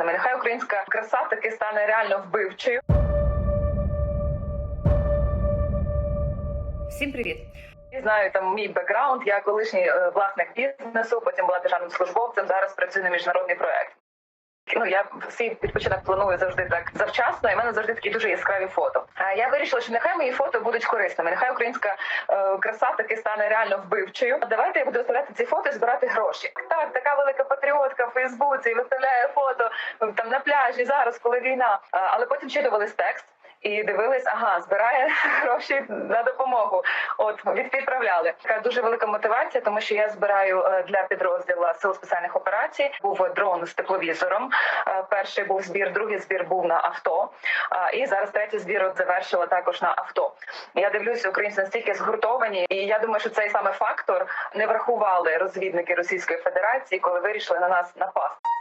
Саме нехай українська краса таки стане реально вбивчою. Всім привіт! Знаю там мій бекграунд. Я колишній е, власник бізнесу, потім була державним службовцем. Зараз працюю на міжнародний проект. Ну я свій відпочинок планую завжди так завчасно, і в мене завжди такі дуже яскраві фото. А я вирішила, що нехай мої фото будуть корисними. Нехай українська е, краса таки стане реально вбивчою. Давайте я буду виставляти ці фото і збирати гроші. Так, така велика патріотка в Фейсбуці виставляє фото там на пляжі зараз, коли війна. А, але потім читувались текст. І дивились, ага, збирає гроші на допомогу. От відправляли. Така дуже велика мотивація, тому що я збираю е, для підрозділу сил спеціальних операцій. Був дрон з тепловізором. Е, Перший був збір, другий збір був на авто. А, І зараз третій збір от завершила також на авто. Я дивлюся, українці настільки згуртовані, і я думаю, що цей саме фактор не врахували розвідники Російської Федерації, коли вирішили на нас напасти.